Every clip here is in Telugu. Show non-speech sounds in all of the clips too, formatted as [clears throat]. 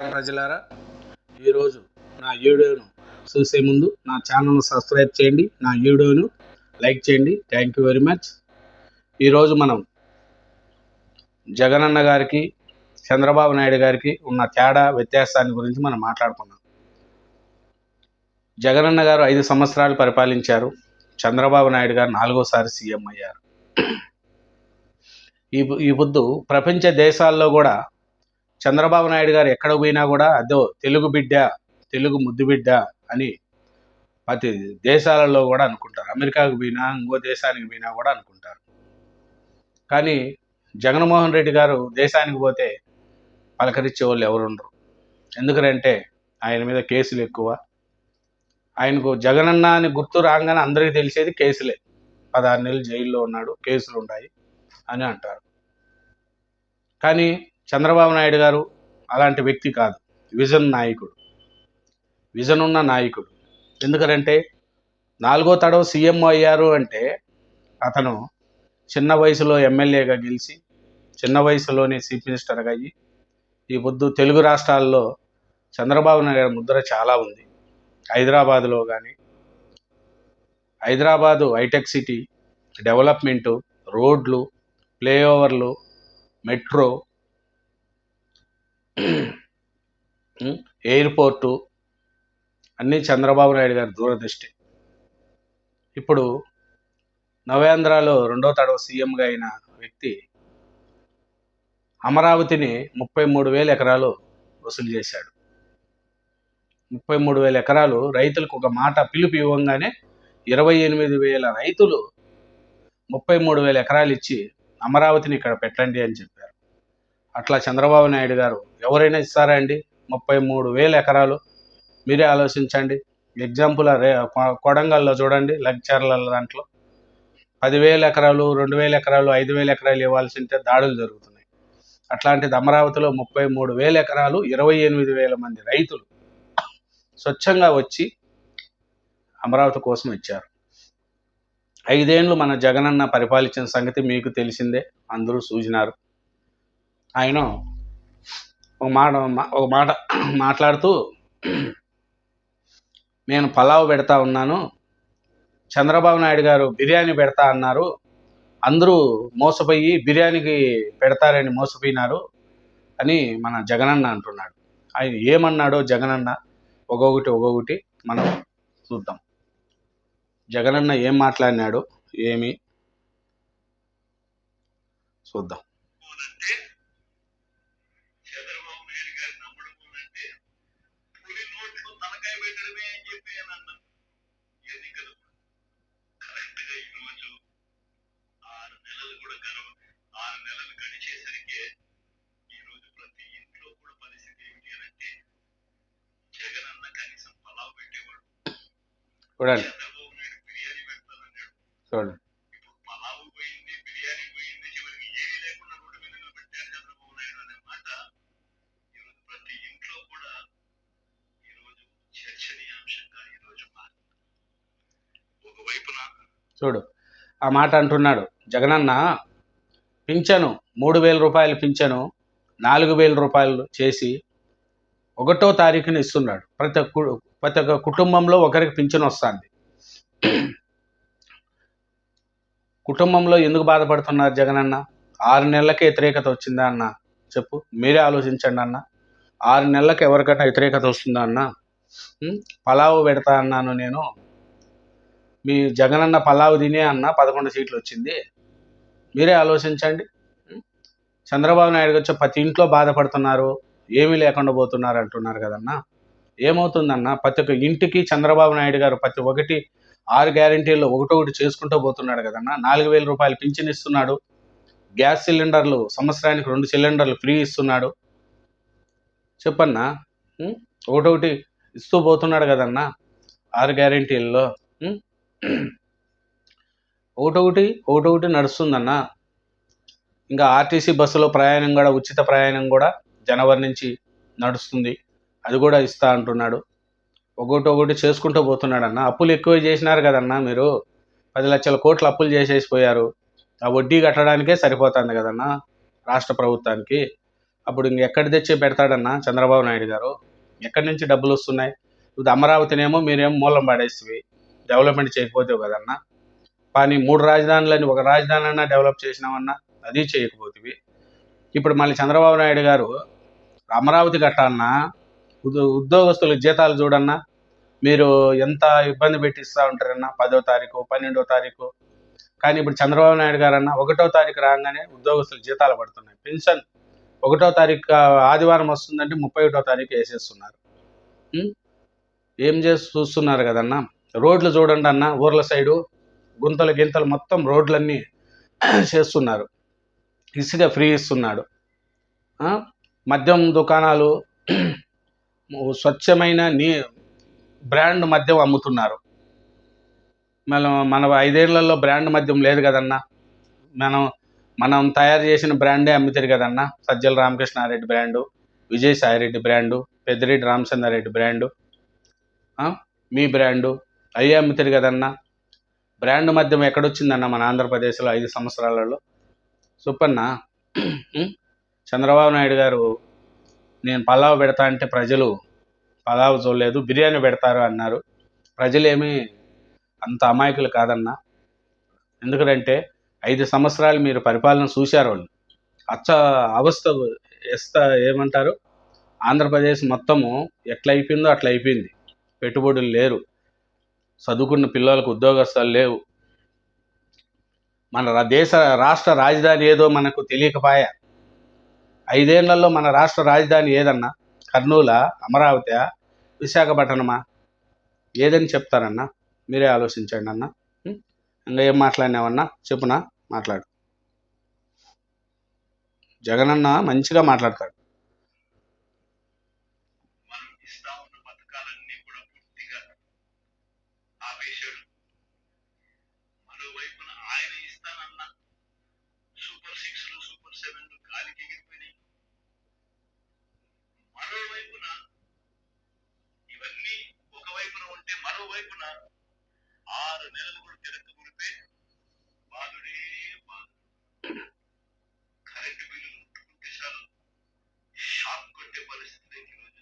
ప్రజలారా ఈరోజు నా వీడియోను చూసే ముందు నా ఛానల్ను సబ్స్క్రైబ్ చేయండి నా వీడియోను లైక్ చేయండి. థ్యాంక్ యూ వెరీ మచ్ ఈరోజు మనం జగనన్న గారికి చంద్రబాబు నాయుడు గారికి ఉన్న తేడా వ్యత్యాసాన్ని గురించి మనం మాట్లాడుకున్నాం జగనన్న గారు ఐదు సంవత్సరాలు పరిపాలించారు. చంద్రబాబు నాయుడు గారు నాలుగోసారి సీఎం అయ్యారు. ఈ ఈ పొద్దు ప్రపంచ దేశాల్లో కూడా చంద్రబాబు నాయుడు గారు ఎక్కడ పోయినా కూడా అదో తెలుగు బిడ్డ తెలుగు ముద్దు బిడ్డ అని ప్రతి దేశాలలో కూడా అనుకుంటారు. అమెరికాకు పోయినా ఇంకో దేశానికి పోయినా కూడా అనుకుంటారు. కానీ జగన్మోహన్ రెడ్డి గారు దేశానికి పోతే పలకరించే వాళ్ళు ఎవరు ఉండరు. ఎందుకంటే ఆయన మీద కేసులు ఎక్కువ. ఆయనకు జగనన్న అని గుర్తు రాగానే అందరికీ తెలిసేది కేసులే. పదహారు నెలలు జైల్లో ఉన్నాడు కేసులు ఉన్నాయి అని అంటారు. కానీ చంద్రబాబు నాయుడు గారు అలాంటి వ్యక్తి కాదు. విజన్ నాయకుడు. విజన్ ఉన్న నాయకుడు. ఎందుకంటే నాలుగో తడవ సీఎం అయ్యారు అంటే అతను చిన్న వయసులో ఎమ్మెల్యేగా గెలిచి చిన్న వయసులోనే చీఫ్ మినిస్టర్గా అయ్యి ఈ పొద్దు తెలుగు రాష్ట్రాల్లో చంద్రబాబు నాయుడు ముద్ర చాలా ఉంది. హైదరాబాదులో కానీ హైదరాబాదు హైటెక్ సిటీ డెవలప్మెంటు రోడ్లు ఫ్లైఓవర్లు మెట్రో ఎయిర్పోర్టు అన్నీ చంద్రబాబు నాయుడు గారి దూరదృష్టి. ఇప్పుడు నవేంద్రలో రెండో తడవ సీఎంగా అయిన వ్యక్తి అమరావతిని ముప్పై మూడు వేల ఎకరాలు వసూలు చేశాడు. ముప్పై మూడు వేల ఎకరాలు రైతులకు ఒక మాట పిలుపు ఇవ్వగానే ఇరవై ఎనిమిది వేల రైతులు ముప్పై మూడు వేల ఎకరాలు ఇచ్చి అమరావతిని ఇక్కడ పెట్టండి అని చెప్పారు. అట్లా చంద్రబాబు నాయుడు గారు ఎవరైనా ఇస్తారా అండి? ముప్పై మూడు వేల ఎకరాలు. మీరే ఆలోచించండి. ఎగ్జాంపుల్ రే కొడంగల్లో చూడండి లగ్చర్ల దాంట్లో. పదివేల ఎకరాలు రెండు వేల ఎకరాలు ఐదు వేల ఎకరాలు ఇవ్వాల్సి ఉంటే దాడులు జరుగుతున్నాయి. అట్లాంటిది అమరావతిలో ముప్పై మూడు వేల ఎకరాలు ఇరవై ఎనిమిది వేల మంది రైతులు స్వచ్ఛంగా వచ్చి అమరావతి కోసం ఇచ్చారు. ఐదేండ్లు మన జగనన్న పరిపాలించిన సంగతి మీకు తెలిసిందే అందరూ సూచినారు. ఆయన ఒక మాట ఒక మాట మాట్లాడుతూ నేను పలావ్ పెడతా ఉన్నాను. చంద్రబాబు నాయుడు గారు బిర్యానీ పెడతా అన్నారు. అందరూ మోసపోయి బిర్యానీకి పెడతారని మోసపోయినారు అని మన జగనన్న అంటున్నాడు. ఆయన ఏమన్నాడో జగనన్న ఒక్కొక్కటి ఒక్కొక్కటి మనం చూద్దాం. జగనన్న ఏం మాట్లాడినాడు ఏమి? చూద్దాం. చూడండి. చూడండి. చూడు ఆ మాట అంటున్నాడు. జగనన్న పింఛను మూడు వేల రూపాయలు పింఛను నాలుగు వేల రూపాయలు చేసి ఒకటో తారీఖున ఇస్తున్నాడు. ప్రతి ఒక్క ప్రతి ఒక్క కుటుంబంలో ఒకరికి పింఛను వస్తుంది. కుటుంబంలో ఎందుకు బాధపడుతున్నారు జగనన్న? ఆరు నెలలకే వ్యతిరేకత వచ్చిందా అన్న? చెప్పు. మీరే ఆలోచించండి అన్న. ఆరు నెలలకు ఎవరికైనా వ్యతిరేకత వస్తుందా అన్న? పలావు పెడతా అన్నాను నేను. మీ జగనన్న పలావు తినే అన్న పదకొండు సీట్లు వచ్చింది. మీరే ఆలోచించండి. చంద్రబాబు నాయుడు వచ్చి ప్రతి ఇంట్లో బాధపడుతున్నారు. ఏమీ లేకుండా పోతున్నారు అంటున్నారు కదన్నా. ఏమవుతుందన్న ప్రతి ఒక్క ఇంటికి చంద్రబాబు నాయుడు గారు ప్రతి ఒక్కటి ఆరు గ్యారంటీల్లో ఒకటొకటి చేసుకుంటూ పోతున్నాడు కదన్నా. నాలుగు వేల రూపాయలు పింఛన్ ఇస్తున్నాడు. గ్యాస్ సిలిండర్లు సంవత్సరానికి రెండు సిలిండర్లు ఫ్రీ ఇస్తున్నాడు. చెప్పన్నా? ఒకటొకటి ఇస్తూ పోతున్నాడు కదన్నా ఆరు గ్యారంటీల్లో. ఒకటొకటి ఒకటొకటి నడుస్తుందన్న. ఇంకా ఆర్టీసీ బస్సులో ప్రయాణం కూడా ఉచిత ప్రయాణం కూడా జనవరి నుంచి నడుస్తుంది. అది కూడా ఇస్తా అంటున్నాడు. ఒకటి ఒకటి చేసుకుంటూ పోతున్నాడు అన్న అప్పులు ఎక్కువ చేసినారు కదన్నా మీరు. పది లక్షల కోట్లు అప్పులు చేసేసిపోయారు. ఆ వడ్డీ కట్టడానికే సరిపోతుంది కదన్నా రాష్ట్ర ప్రభుత్వానికి. అప్పుడు ఇంకెక్కడ తెచ్చి పెడతాడన్నా చంద్రబాబు నాయుడు గారు? ఎక్కడి నుంచి డబ్బులు వస్తున్నాయి? ఇప్పుడు అమరావతినేమో మీరేమో మూలం పడేసివి. డెవలప్మెంట్ చేయకపోతే కదన్నా. కానీ మూడు రాజధానులని ఒక రాజధాని అన్నా డెవలప్ చేసినామన్నా అది చేయకపోతే ఇప్పుడు మళ్ళీ చంద్రబాబు నాయుడు గారు అమరావతి కట్టాలన్నా ఉద్యో- జీతాలు చూడన్నా మీరు ఎంత ఇబ్బంది పెట్టిస్తూ ఉంటారన్నా పదో తారీఖు పన్నెండో తారీఖు. కానీ ఇప్పుడు చంద్రబాబు నాయుడు గారు అన్న ఒకటో తారీఖు రాగానే ఉద్యోగస్తులు జీతాలు పడుతున్నాయి. పెన్షన్ ఒకటో తారీఖు ఆదివారం వస్తుందంటే ముప్పై ఒకటో తారీఖు వేసేస్తున్నారు. ఏం చేసి చూస్తున్నారు కదన్నా? రోడ్లు చూడండి అన్న ఊర్ల సైడు గుంతలు గింతలు మొత్తం రోడ్లన్నీ చేస్తున్నారు. ఇసుక ఫ్రీ ఇస్తున్నాడు. మద్యం దుకాణాలు స్వచ్ఛమైన నీ బ్రాండ్ మద్యం అమ్ముతున్నారు. మనం మన ఐదేళ్ళలో బ్రాండ్ మద్యం లేదు కదన్నా. మనం మనం తయారు చేసిన బ్రాండే అమ్ముతారు కదన్నా. Sajjala Ramakrishna Reddy brand Vijayasai Reddy brand Peddireddy Ramachandra Reddy brand మీ బ్రాండు అయ్యే అమ్ముతారు కదన్నా. బ్రాండ్ మద్యం ఎక్కడొచ్చిందన్న మన ఆంధ్రప్రదేశ్లో ఐదు సంవత్సరాలలో? సుప్పన్న చంద్రబాబు నాయుడు గారు నేను పలావ్ పెడతా అంటే ప్రజలు పలావ్ చూడలేదు బిర్యానీ పెడతారు అన్నారు. ప్రజలేమీ అంత అమాయకులు కాదన్నా. ఎందుకంటే ఐదు సంవత్సరాలు మీరు పరిపాలన చూశారు వాళ్ళు. అచ్చ అవస్థ ఎస్త ఏమంటారు? ఆంధ్రప్రదేశ్ మొత్తము ఎట్లా అయిపోయిందో అట్లా అయిపోయింది పెట్టుబడులు లేరు. చదువుకున్న పిల్లలకు ఉద్యోగస్తులు లేవు. మన రా- దేశ రాష్ట్ర రాజధాని ఏదో మనకు తెలియకపాయ. ఐదేళ్ళలో మన రాష్ట్ర రాజధాని ఏదన్నా? కర్నూలా? అమరావతి విశాఖపట్నమా? ఏదని చెప్తారన్నా? మీరే ఆలోచించండి అన్న. ఇంకా ఏం మాట్లాడినావన్నా? చెప్పునా? మాట్లాడు. జగనన్న మంచిగా మాట్లాడతాడు మనం ఇస్తా ఉన్న పథకాలన్నీ కూడా పూర్తిగా ఆపేశాడు మరోవైపున ఆయన ఇస్తానన్న సూపర్ సిక్స్లు సూపర్ సెవెన్లు గాలికి ఎగిరిపోయినాయి మరోవైపున ఇవన్నీ ఒకవైపున ఉంటే మరోవైపున ఆరు నెలలు కూడా తిరగ మునిపే బాధుడే బాధ కరెంటు బిల్లులు ముట్టుకుంటే చాలు షాక్ కొట్టే పరిస్థితి ఈరోజు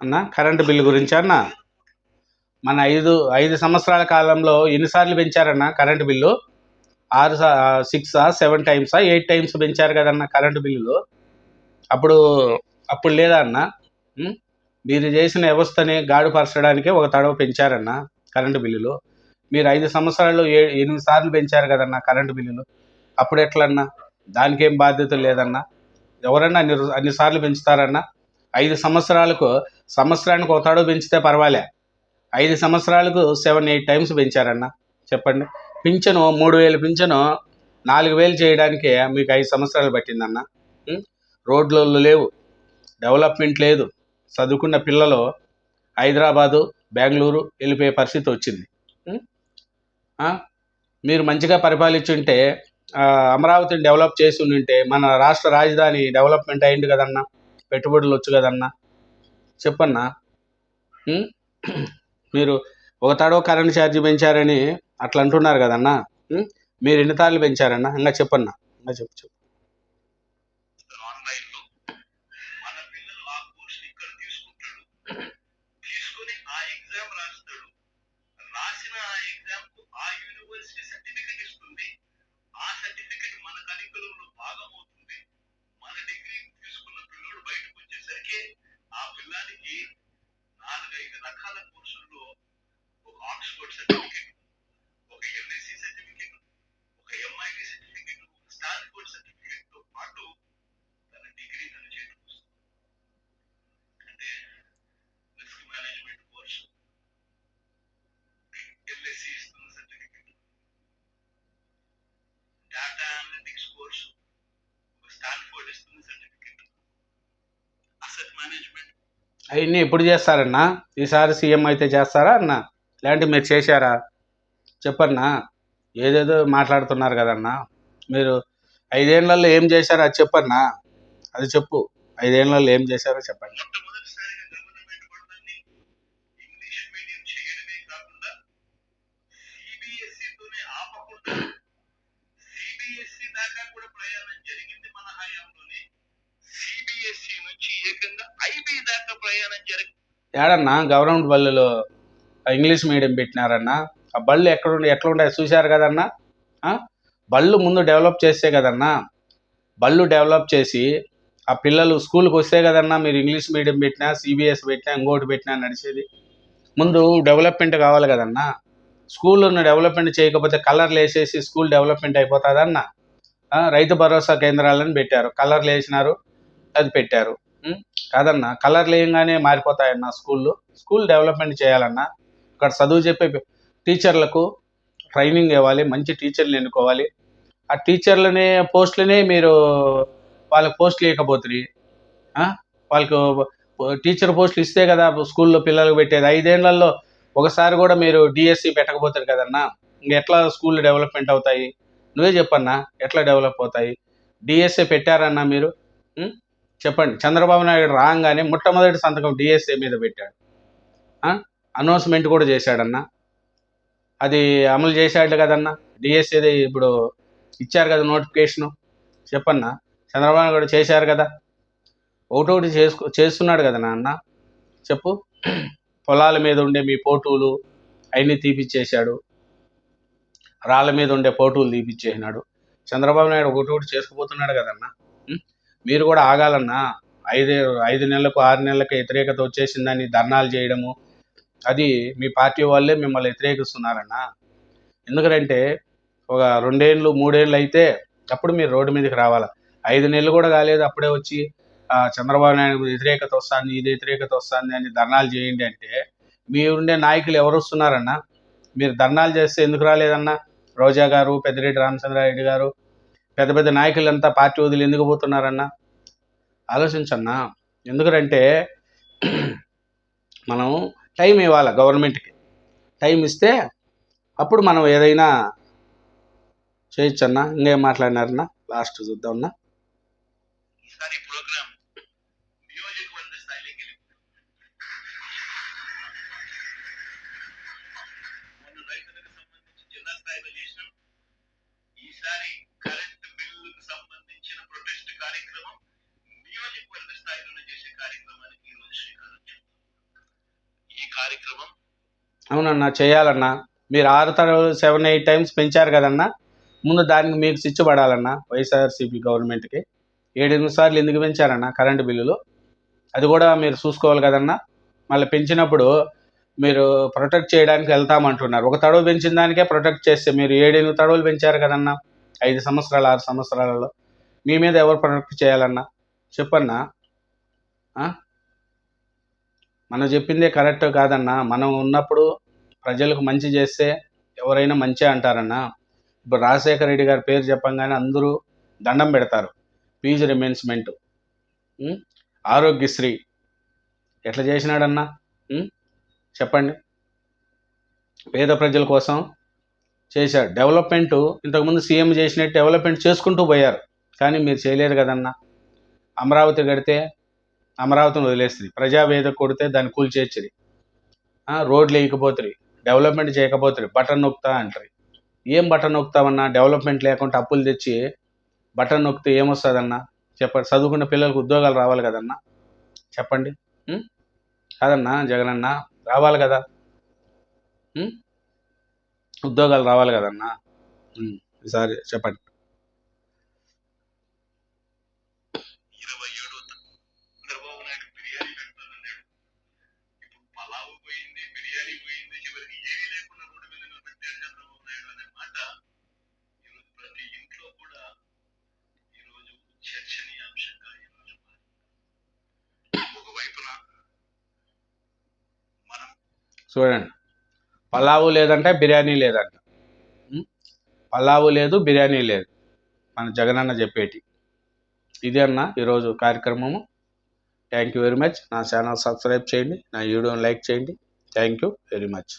అన్న కరెంటు బిల్లు గురించి అన్న? మన ఐదు ఐదు సంవత్సరాల కాలంలో ఎన్నిసార్లు పెంచారన్న కరెంటు బిల్లు? ఆరు సిక్సా సెవెన్ టైమ్సా ఎయిట్ టైమ్స్ పెంచారు కదన్న కరెంటు బిల్లులు? అప్పుడు అప్పుడు లేదా అన్న? మీరు చేసిన వ్యవస్థని గాడుపరచడానికే ఒక తడవ పెంచారన్న కరెంటు బిల్లులు. మీరు ఐదు సంవత్సరాల్లో ఏ ఎనిమిది సార్లు పెంచారు కదన్న కరెంటు బిల్లులు. అప్పుడు ఎట్లన్నా? దానికేం బాధ్యత లేదన్నా? ఎవరన్నా అన్ని అన్నిసార్లు అన్ని సార్లు పెంచుతారన్నా? ఐదు సంవత్సరాలకు సంవత్సరానికి ఒక తడవ పెంచితే పర్వాలే. ఐదు సంవత్సరాలకు సెవెన్ ఎయిట్ టైమ్స్ పెంచారన్న? చెప్పండి. పింఛను మూడు వేలు పింఛను నాలుగు వేలు చేయడానికి మీకు ఐదు సంవత్సరాలు పట్టిందన్న? రోడ్లు లేవు. డెవలప్మెంట్ లేదు. చదువుకున్న పిల్లలు హైదరాబాదు బెంగళూరు వెళ్ళిపోయే పరిస్థితి వచ్చింది. మీరు మంచిగా పరిపాలించుంటే అమరావతిని డెవలప్ చేసి ఉంటే మన రాష్ట్ర రాజధాని డెవలప్మెంట్ అయింది కదన్నా? పెట్టుబడులు వచ్చు కదన్నా? చెప్పన్నా? మీరు ఒక తడవ కరెంట్ ఛార్జీ పెంచారని అట్లా అంటున్నారు కదన్నా? మీరు ఎన్ని తాళ్ళు పెంచారన్నా? ఇంకా చెప్పన్నా? ఇంకా చెప్పు చెప్పు. ఒక ఆక్స్ఫర్డ్ సర్టిఫికెట్ ఒక ఎంఎస్సి సర్టిఫికెట్ ఒక ఎంఐటి సర్టిఫికెట్ ఒక స్టాన్ఫోర్డ్ సర్టిఫికెట్ తో పాటు తన డిగ్రీ తన చేతికి వస్తుంది అంటే రిస్క్ మేనేజ్మెంట్ కోర్సు ఎల్ఎస్సి ఇస్తున్న సర్టిఫికెట్ డేటా అనలిటిక్స్ కోర్సు ఒక స్టాన్ఫోర్డ్ ఇస్తున్న సర్టిఫికెట్ అసెట్ మేనేజ్మెంట్ అవన్నీ ఎప్పుడు చేస్తారన్నా ఈసారి సీఎం అయితే చేస్తారా అన్న ఇలాంటివి మీరు చేశారా? చెప్పన్నా. ఏదేదో మాట్లాడుతున్నారు కదన్నా. మీరు ఐదేళ్ళలో ఏం చేశారో అది చెప్పన్నా. అది చెప్పు. ఐదేళ్ళలో ఏం చేశారో చెప్పండి. ఏడన్నా గవర్నమెంట్ బళ్ళలో ఇంగ్లీష్ మీడియం పెట్టినారన్నా. ఆ బళ్ళు ఎక్కడ ఉండే ఎట్లా ఉండే చూశారు కదన్నా? బళ్ళు ముందు డెవలప్ చేస్తే కదన్నా? బళ్ళు డెవలప్ చేసి ఆ పిల్లలు స్కూల్కి వస్తే కదన్నా మీరు ఇంగ్లీష్ మీడియం పెట్టినా సిబిఎస్ పెట్టినా ఇంకోటి పెట్టినా నడిచేది. ముందు డెవలప్మెంట్ కావాలి కదన్నా. స్కూల్లో డెవలప్మెంట్ చేయకపోతే కలర్లు వేసేసి స్కూల్ డెవలప్మెంట్ అయిపోతుందన్న. రైతు భరోసా కేంద్రాలను పెట్టారు. కలర్లు వేసినారు అది పెట్టారు. కాదన్నా కలర్లు వేయంగానే మారిపోతాయన్న స్కూళ్ళు. స్కూల్ డెవలప్మెంట్ చేయాలన్నా ఇక్కడ చదువు చెప్పే టీచర్లకు ట్రైనింగ్ ఇవ్వాలి మంచి టీచర్లు ఎన్నుకోవాలి. ఆ టీచర్లనే పోస్టులనే మీరు వాళ్ళకి పోస్టులు ఇవ్వకపోతుంది వాళ్ళకు టీచర్ పోస్టులు ఇస్తే కదా స్కూల్లో పిల్లలకు పెట్టేది. ఐదేళ్ళలో ఒకసారి కూడా మీరు డిఎస్సి పెట్టకపోతారు కదన్నా. ఇంక ఎట్లా స్కూల్ డెవలప్మెంట్ అవుతాయి? నువ్వే చెప్పన్నా ఎట్లా డెవలప్ అవుతాయి? డిఎస్ఏ పెట్టారన్నా మీరు? చెప్పండి. చంద్రబాబు నాయుడు రాగానే మొట్టమొదటి సంతకం డిఎస్ఏ మీద పెట్టాడు. అనౌన్స్మెంట్ కూడా చేశాడన్నా. అది అమలు చేశాడు కదన్నా. డిఎస్ఏది ఇప్పుడు ఇచ్చారు కదా నోటిఫికేషను చెప్పన్నా. చంద్రబాబు నాయుడు కూడా చేశారు కదా. ఒకటొకటి చేసుకో చేస్తున్నాడు కదా నాన్న. చెప్పు. పొలాల మీద ఉండే మీ పోటులు అవన్నీ తీపిచ్చేశాడు. రాళ్ళ మీద ఉండే పోటులు తీపిచ్చేసినాడు. చంద్రబాబు నాయుడు ఒకటొకటి చేసుకుపోతున్నాడు కదన్నా. మీరు కూడా ఆగాలన్నా. ఐదు ఐదు నెలలకు ఆరు నెలలకు వ్యతిరేకత వచ్చేసిందని ధర్నాలు చేయడము అది మీ పార్టీ వాళ్ళే మిమ్మల్ని వ్యతిరేకిస్తున్నారన్నా. ఎందుకంటే ఒక రెండేళ్ళు మూడేళ్ళు అయితే అప్పుడు మీరు రోడ్డు మీదకి రావాలి? ఐదు నెలలు కూడా కాలేదు అప్పుడే వచ్చి చంద్రబాబు నాయుడు వ్యతిరేకత వస్తుంది ఇది వ్యతిరేకత వస్తుంది అని ధర్నాలు చేయండి అంటే మీ ఉండే నాయకులు ఎవరు వస్తున్నారన్నా? మీరు ధర్నాలు చేస్తే ఎందుకు రాలేదన్నా? రోజా గారు పెద్దిరెడ్డి రామచంద్రారెడ్డి గారు పెద్ద పెద్ద నాయకులంతా పార్టీ వదిలి ఎందుకు పోతున్నారన్నా? ఆలోచించన్నా. ఎందుకంటే [clears throat] మనం టైం ఇవ్వాలి గవర్నమెంట్కి. టైం ఇస్తే అప్పుడు మనం ఏదైనా చేయొచ్చన్నా ఇంకేం మాట్లాడినారన్నా లాస్ట్ చూద్దామన్నా. అవునన్నా చేయాలన్నా. మీరు ఆరు తరగతి సెవెన్ ఎయిట్ టైమ్స్ పెంచారు కదన్నా ముందు దానికి మీకు స్విచ్ పడాలన్నా వైఎస్ఆర్సీపీ గవర్నమెంట్కి. ఏడెనిమిది సార్లు ఎందుకు పెంచారన్నా కరెంటు బిల్లులు. అది కూడా మీరు చూసుకోవాలి కదన్నా. మళ్ళీ పెంచినప్పుడు మీరు ప్రొటెక్ట్ చేయడానికి వెళ్తామంటున్నారు. ఒక తడవ పెంచిన దానికే ప్రొటెక్ట్ చేస్తే మీరు ఏడెనిమిది తడవలు పెంచారు కదన్నా ఐదు సంవత్సరాలు ఆరు సంవత్సరాలలో. మీ మీద ఎవరు ప్రొటెక్ట్ చేయాలన్నా? చెప్పన్నా? మనం చెప్పిందే కరెక్ట్ కాదన్నా. మనం ఉన్నప్పుడు ప్రజలకు మంచి చేస్తే ఎవరైనా మంచి అంటారన్నా ఇప్పుడు రాజశేఖర రెడ్డి గారి పేరు చెప్పంగానే అందరూ దండం పెడతారు. Fee reimbursement Aarogyasri. ఎట్లా చేసినాడన్నా? చెప్పండి. పేద ప్రజల కోసం చేశాడు. డెవలప్మెంట్ ఇంతకుముందు సీఎం చేసినట్టు డెవలప్మెంట్ చేసుకుంటూ పోయారు. కానీ మీరు చేయలేరు కదన్నా. అమరావతి కడితే అమరావతిని వదిలేస్తుంది. ప్రజావేదిక కొడితే దాన్ని కూల్చేస్తుంది రోడ్లు వేయకపోతుంది డెవలప్మెంట్ చేయకపోతుంది బటన్ నొక్కుతా అంటారు. ఏం బటన్ నొక్కుతామన్నా డెవలప్మెంట్ లేకుండా అప్పులు తెచ్చి బటన్ నొక్కితే ఏమొస్తుందన్నా? చెప్పండి చదువుకున్న పిల్లలకు ఉద్యోగాలు రావాలి కదన్నా? చెప్పండి. కాదన్నా జగనన్న రావాలి కదా? ఉద్యోగాలు రావాలి కదన్నా? సరే చెప్పండి ఇరవై ఏడో చంద్రబాబు నాయుడు బిర్యానీ పెడతానన్నాడు ఇప్పుడు పలావు పోయింది బిర్యానీ పోయింది చివరికి ఏమీ లేకుండా రోడ్డు మీద నిలబెట్టారు చంద్రబాబు నాయుడు అనే మాట ఈరోజు ప్రతి ఇంట్లో కూడా ఈరోజు చర్చనీయాంశంగా ఈరోజు మారింది. ఒకవైపున మనం చూడండి. పలావు లేదంటే బిర్యానీ లేదంట. పలావు లేదు బిర్యానీ లేదు. మన జగనన్న చెప్పేటి. ఇది అన్న ఈరోజు కార్యక్రమము. థ్యాంక్ యూ వెరీ మచ్ నా ఛానల్ సబ్స్క్రైబ్ చేయండి. నా వీడియోని లైక్ చేయండి. Thank you very much